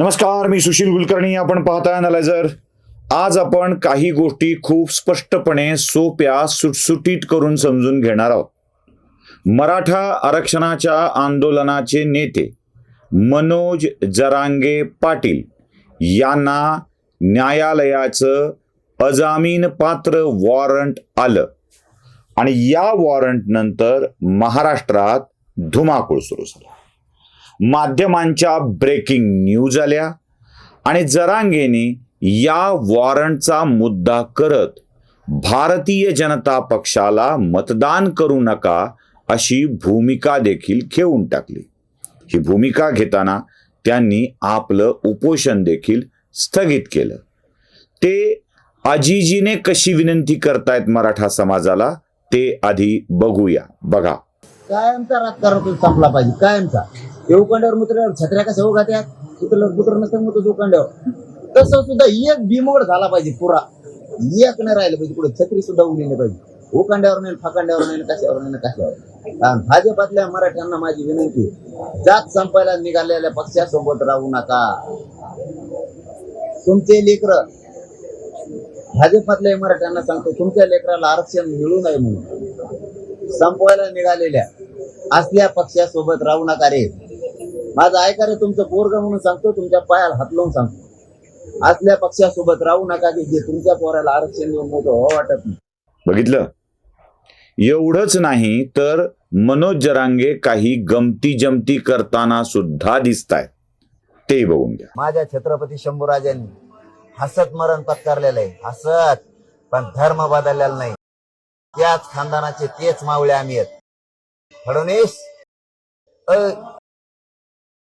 नमस्कार मी सुशील कुलकर्णी. आपण पाहताय अनालायझर आज आपण काही गोष्टी खूप स्पष्टपणे सोप्या सुटसुटीत करून समजून घेणार आहोत. मराठा आरक्षणाच्या आंदोलनाचे नेते मनोज जरांगे पाटील यांना न्यायालयाचं अजामीन पात्र वॉरंट आलं. आणि या वॉरंट नंतर महाराष्ट्रात धुमाकूळ सुरू झाला. माध्यमांच्या ब्रेकिंग न्यूज आल्या आणि जरांगेने या वॉरंटचा मुद्दा करत भारतीय जनता पक्षाला मतदान करू नका अशी भूमिका देखील घेऊन टाकली. ही भूमिका घेताना त्यांनी आपलं उपोषण देखील स्थगित केलं. ते अजिजीने कशी विनंती करतायत मराठा समाजाला ते आधी बघूया. बघा. कायमचा राजकारण संपला पाहिजे. कायमचा. येऊ कंड्यावर छत्र्या कशा उगा त्यात कुठलं कुत्र नसतं मुत जो तसं सुद्धा एक बिमोड झाला पाहिजे पुरा. एक नाही राहिलं पाहिजे पुढे. छत्री सुद्धा उगली नाही पाहिजे. हो उकांड्यावर नाही फाकांड्यावर नाही कशावर नाही कशावर कारण भाजपातल्या मराठ्यांना माझी विनंती जात संपायला निघालेल्या पक्षासोबत राहू नका. तुमचे लेकर भाजपातल्या मराठ्यांना सांगतो तुमच्या लेकराला आरक्षण मिळू नये म्हणून. संपवायला निघालेल्या असल्या पक्षासोबत राहू नका रे. माझं ऐका रे तुमचं पोरग म्हणून सांगतो तुमच्या पायाला हात लावून सांगतो. असल्या पक्षासोबत राहू नका की जे तुमच्या पोराला आरक्षण देऊन मोठं व्हावं वाटत नाही. बघितलं? एवढंच नाही तर मनोज जरांगे काही गमती जमती करताना सुद्धा दिसत आहेत ते बघून घ्या. माझ्या छत्रपती शंभूराजांनी हसत मरण पत्कारलेलं आहे. हसत पण धर्म बदललेला नाही. त्याच खानदानाचे तेच मावळे आम्ही आहेत. फडणवीस अ,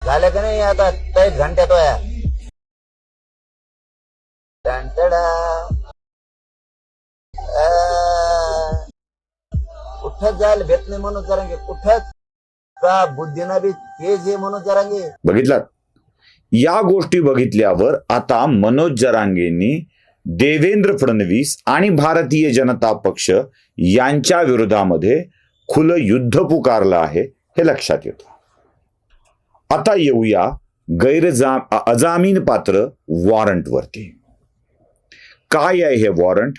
झालं का नाही आता? तैत घंट्यात वया टंटडा. अ, कुठंच जायला भेट नाही म्हणून जरांगे? कुठंच का बुद्धीना बी तेज हे म्हणून जरांगे? बघितलात? या गोष्टी बघितल्यावर आता मनोज जरांगेंनी देवेंद्र फडणवीस आणि भारतीय जनता पक्ष यांच्या विरोधामध्ये खुलं युद्ध पुकारलं आहे हे लक्षात येतं. आता येऊया गैरजा अजामीन पात्र वॉरंटवरती काय आहे हे वॉरंट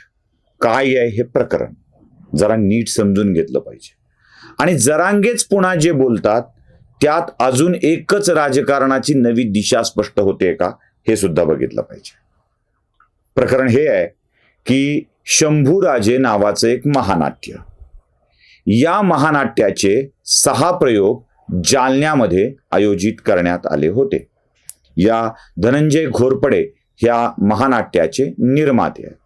काय आहे हे प्रकरण? जरा नीट समजून घेतलं पाहिजे. आणि जरांगेच पुन्हा जे बोलतात त्यात अजून एकच राजकारणाची नवी दिशा स्पष्ट होते का? हे सुद्धा बघितलं पाहिजे. प्रकरण हे आहे की शंभूराजे नावाचं एक महानाट्य. या महानाट्याचे सहा प्रयोग जालन्यामध्ये आयोजित करण्यात आले होते. या धनंजय घोरपडे ह्या महानाट्याचे निर्माते आहेत.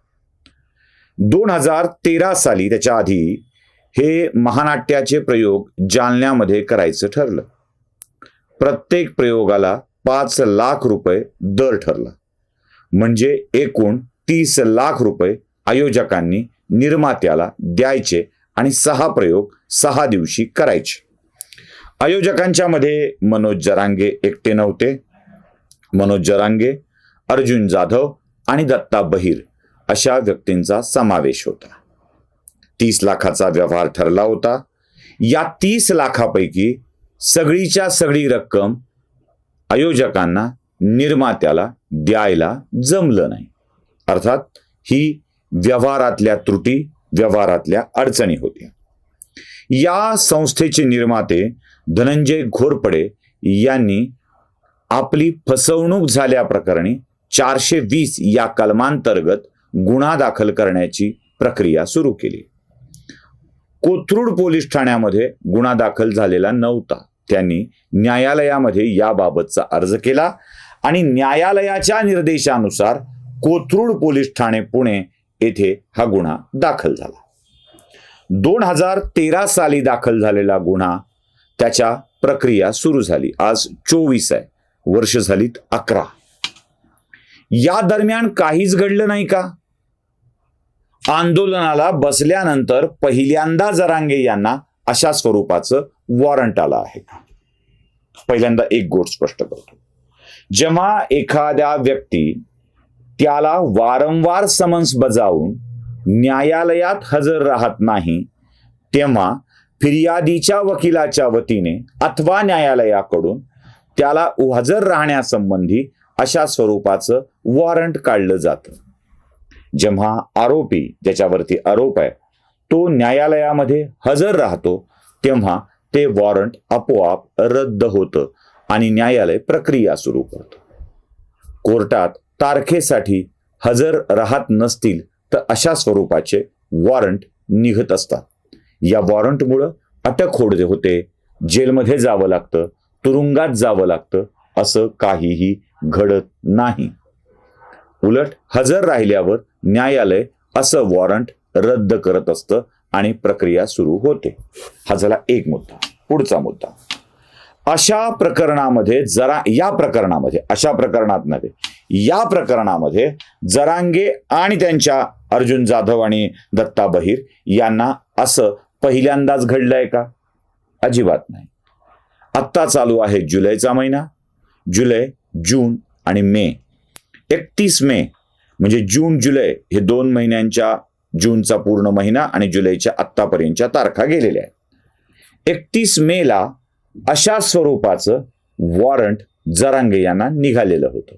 दोन हजार तेरा साली त्याच्या आधी हे महानाट्याचे प्रयोग जालन्यामध्ये करायचं ठरलं. प्रत्येक प्रयोगाला पाच लाख रुपये दर ठरला. म्हणजे एकूण तीस लाख रुपये आयोजकांनी निर्मात्याला द्यायचे आणि सहा प्रयोग सहा दिवशी करायचे. आयोजकांच्या मध्ये मनोज जरांगे एकटे नव्हते. मनोज जरांगे अर्जुन जाधव आणि दत्ता बहिर अशा व्यक्तींचा समावेश होता. तीस लाखाचा व्यवहार ठरला होता. या तीस लाखापैकी सगळीच्या सगळी रक्कम आयोजकांना निर्मात्याला द्यायला जमलं नाही. अर्थात ही व्यवहारातल्या त्रुटी व्यवहारातल्या अडचणी होत्या. या संस्थेचे निर्माते धनंजय घोरपडे यांनी आपली फसवणूक झाल्याप्रकरणी चारशे वीस या कलमांतर्गत गुन्हा दाखल करण्याची प्रक्रिया सुरू केली. कोथरूड पोलीस ठाण्यामध्ये गुन्हा दाखल झालेला नव्हता. त्यांनी न्यायालयामध्ये याबाबतचा अर्ज केला आणि न्यायालयाच्या निर्देशानुसार कोथरूड पोलीस ठाणे पुणे येथे हा गुन्हा दाखल झाला. दोन हजार तेरा साली दाखल झालेला गुन्हा त्याच्या प्रक्रिया सुरू झाली. आज चोवीस आहे. वर्ष झालीत अकरा. या दरम्यान काहीच घडलं नाही का? आंदोलनाला बसल्यानंतर पहिल्यांदा जरांगे यांना अशा स्वरूपाचं वॉरंट आलं आहे. का पहिल्यांदा एक गोष्ट स्पष्ट करतो. जेव्हा एखाद्या व्यक्ती त्याला वारंवार समन्स बजावून न्यायालयात हजर राहत नाही तेव्हा फिर्यादीच्या वकिलाच्या वतीने अथवा न्यायालयाकडून त्याला हजर राहण्यासंबंधी अशा स्वरूपाचं वॉरंट काढलं जातं. जेव्हा आरोपी ज्याच्यावरती आरोप आहे तो न्यायालयामध्ये हजर राहतो तेव्हा ते वॉरंट आपोआप रद्द होतं आणि न्यायालय प्रक्रिया सुरू करतो. कोर्टात तारखेसाठी हजर राहत नसतील तर अशा स्वरूपाचे वॉरंट निघत असतात. या वॉरंटमुळं अटक होड होते. जेलमध्ये जावं लागतं. तुरुंगात जावं लागतं. असं काहीही घडत नाही. उलट हजर राहिल्यावर न्यायालय असं वॉरंट रद्द करत असतं आणि प्रक्रिया सुरू होते. हा झाला एक मुद्दा. पुढचा मुद्दा. अशा प्रकरणामध्ये जरा या प्रकरणामध्ये अशा प्रकरणात नव्हे या प्रकरणामध्ये जरांगे आणि त्यांच्या अर्जुन जाधव आणि दत्ता बहिर यांना असं पहिल्यांदाच घडलंय का? अजिबात नाही. आत्ता चालू आहे जुलैचा महिना. जुलै जून आणि मे. एकतीस मे म्हणजे जून जुलै हे दोन महिन्यांच्या जूनचा पूर्ण महिना आणि जुलैच्या आत्तापर्यंतच्या तारखा गेलेल्या आहेत. एकतीस मेला अशा स्वरूपाचं वॉरंट जरांगे यांना निघालेलं होतं.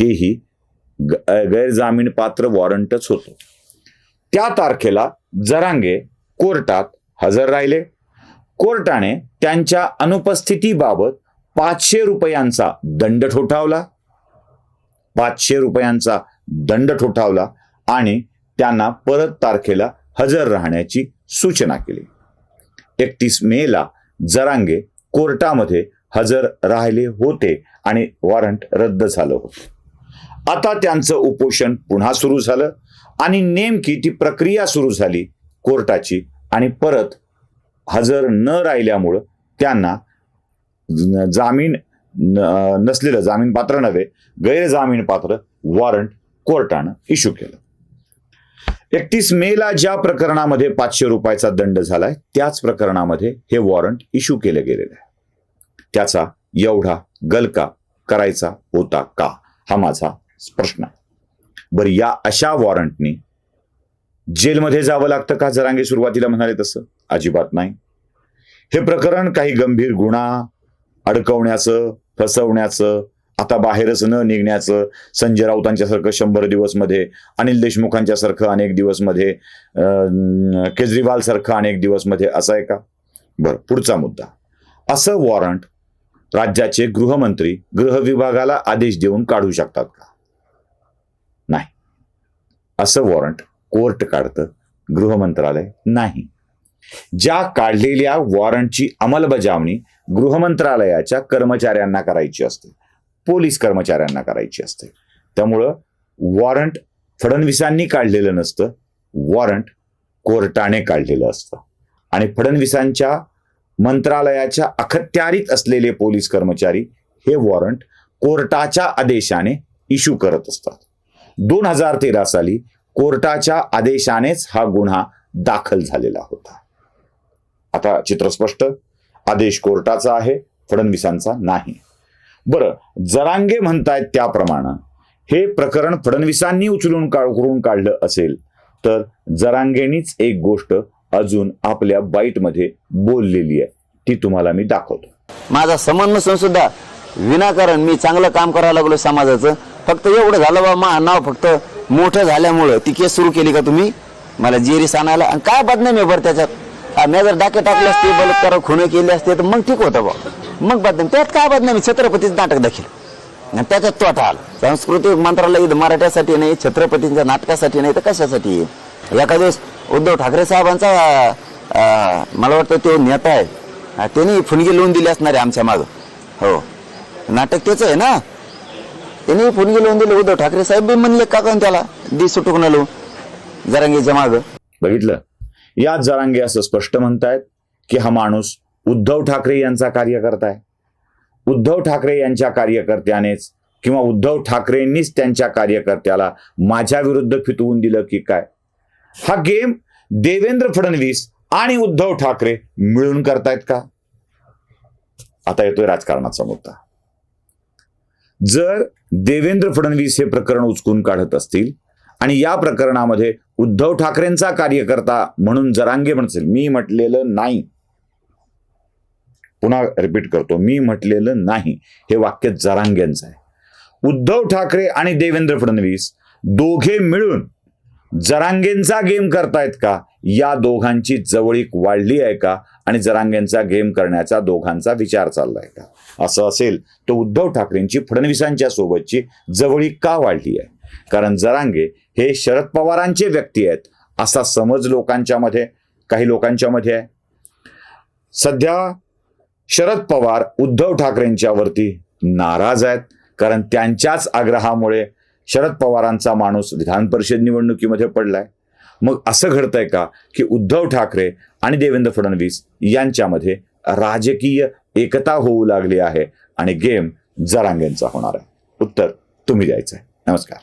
तेही ग- गैरजामीन पात्र वॉरंटच होतं. त्या तारखेला जरांगे कोर्टात हजर राहिले. कोर्टाने त्यांच्या अनुपस्थितीबाबत पाचशे रुपयांचा दंड ठोठावला. पाचशे रुपयांचा दंड ठोठावला आणि त्यांना परत तारखेला हजर राहण्याची सूचना केली. एकतीस मेला जरांगे कोर्टामध्ये हजर राहिले होते आणि वॉरंट रद्द झालं होतं. आता त्यांचं उपोषण पुन्हा सुरू झालं आणि नेमकी ती प्रक्रिया सुरू झाली कोर्टाची आणि परत हजर न राहिल्यामुळं त्यांना जामीन नसलेलं जामीन पात्र नव्हे गैरजामीन पात्र वॉरंट कोर्टानं इश्यू केलं. एकतीस मेला ज्या प्रकरणामध्ये पाचशे रुपयाचा दंड झालाय त्याच प्रकरणामध्ये हे वॉरंट इश्यू केलं गेलेलं आहे. त्याचा एवढा गलका करायचा होता का? हा माझा प्रश्न. आहे. बरं या अशा वॉरंटनी जेलमध्ये जावं लागतं का? जरांगे सुरुवातीला म्हणाले तसं. अजिबात नाही. हे प्रकरण काही गंभीर गुन्हा अडकवण्याचं फसवण्याचं आता बाहेरच न निघण्याचं संजय राऊतांच्या सारखं शंभर दिवसमध्ये अनिल देशमुखांच्या सारखं अनेक दिवसमध्ये अं, केजरीवाल सारखं अनेक दिवसमध्ये असं आहे का? बरं पुढचा मुद्दा. असं वॉरंट राज्याचे गृहमंत्री गृह विभागाला आदेश देऊन काढू शकतात का? नाही. असं वॉरंट कोर्ट काढतं गृह मंत्रालय नाही. ज्या काढलेल्या वॉरंटची अंमलबजावणी गृह मंत्रालयाच्या कर्मचाऱ्यांना करायची असते पोलीस कर्मचाऱ्यांना करायची असते. त्यामुळं वॉरंट फडणवीसांनी काढलेलं नसतं वॉरंट कोर्टाने काढलेलं असतं. आणि फडणवीसांच्या मंत्रालयाच्या अखत्यारीत असलेले पोलीस कर्मचारी हे वॉरंट कोर्टाच्या आदेशाने इश्यू करत असतात. दोन हजार तेरा साली कोर्टाच्या आदेशानेच हा गुन्हा दाखल झालेला होता. आता चित्र स्पष्ट. आदेश कोर्टाचा आहे फडणवीसांचा नाही. बरं जरांगे म्हणतायत त्याप्रमाणे. हे प्रकरण फडणवीसांनी उचलून काढ करून काढलं असेल तर जरांगेनीच एक गोष्ट अजून आपल्या बाईटमध्ये बोललेली आहे. ती तुम्हाला मी दाखवतो. माझा समन नसून सुद्धा विनाकारण मी चांगलं काम करायला लागलो समाजाचं. फक्त एवढं झालं बा मा नाव फक्त मोठं झाल्यामुळं ती केस सुरू केली का तुम्ही? मला जेरीस आणायला आणि काय बदनामी आहे बरं त्याच्यात? मी जर डाके टाकले असते बलात्कार खुणे केले असते तर मग ठीक होतं बा. मग बदनामी. त्यात काय बदनामी? छत्रपतीचं नाटक देखील. आणि त्याच्यात तोटा आला. सांस्कृतिक मंत्रालय इथं मराठ्यासाठी नाही छत्रपतींच्या नाटकासाठी नाही तर कशासाठी? आहे? एका दिवस उद्धव ठाकरे साहेबांचा मला वाटतं तो नेता आहे. त्यांनी फुणगी लावून दिली असणार आहे आमच्या मागं. हो. नाटक तेच आहे ना? त्यांनी फोन लावून दिली उद्धव ठाकरे साहेब बी म्हणले का काय त्याला दी सुटूक नलो लावून जरांगीच्या बघितलं या जरांगे असं स्पष्ट म्हणतायत की हा माणूस उद्धव ठाकरे यांचा कार्यकर्ता आहे उद्धव ठाकरे यांच्या कार्यकर्त्यानेच किंवा उद्धव ठाकरेंनीच त्यांच्या कार्यकर्त्याला माझ्या विरुद्ध फितवून दिलं की काय हा गेम देवेंद्र फडणवीस आणि उद्धव ठाकरे मिळून करतायत का आता येतोय राजकारणाचा मुद्दा जर देवेंद्र फडणवीस हे प्रकरण उचकून काढत असतील आणि या प्रकरणामध्ये उद्धव ठाकरेंचा कार्यकर्ता म्हणून जरांगे म्हणतील मी म्हटलेलं नाही. पुन्हा रिपीट करतो मी म्हटलेलं नाही. हे वाक्य जरांगेंचं आहे. उद्धव ठाकरे आणि देवेंद्र फडणवीस दोघे मिळून जरांगेंचा गेम करतायत का? या दोघांची जवळीक वाढली आहे का? आणि जरांगेंचा गेम करण्याचा दोघांचा विचार चाललाय का? असं असेल तर उद्धव ठाकरेंची फडणवीसांच्या सोबतची जवळीक का वाढली आहे? कारण जरांगे हे शरद पवारांचे व्यक्ती आहेत असा समज लोकांच्या मध्ये काही लोकांच्या मध्ये आहे. सध्या शरद पवार उद्धव ठाकरेंच्या वरती नाराज आहेत कारण त्यांच्याच आग्रहामुळे शरद पवारांचा माणूस विधान परिषद निवडणुकीमध्ये पडलाय. मग असं घडतंय का की उद्धव ठाकरे आणि देवेंद्र फडणवीस यांच्यामध्ये राजकीय एकता होऊ लागली आहे आणि गेम जरांगेंचा होणार आहे? उत्तर तुम्ही द्यायचं आहे नमस्कार.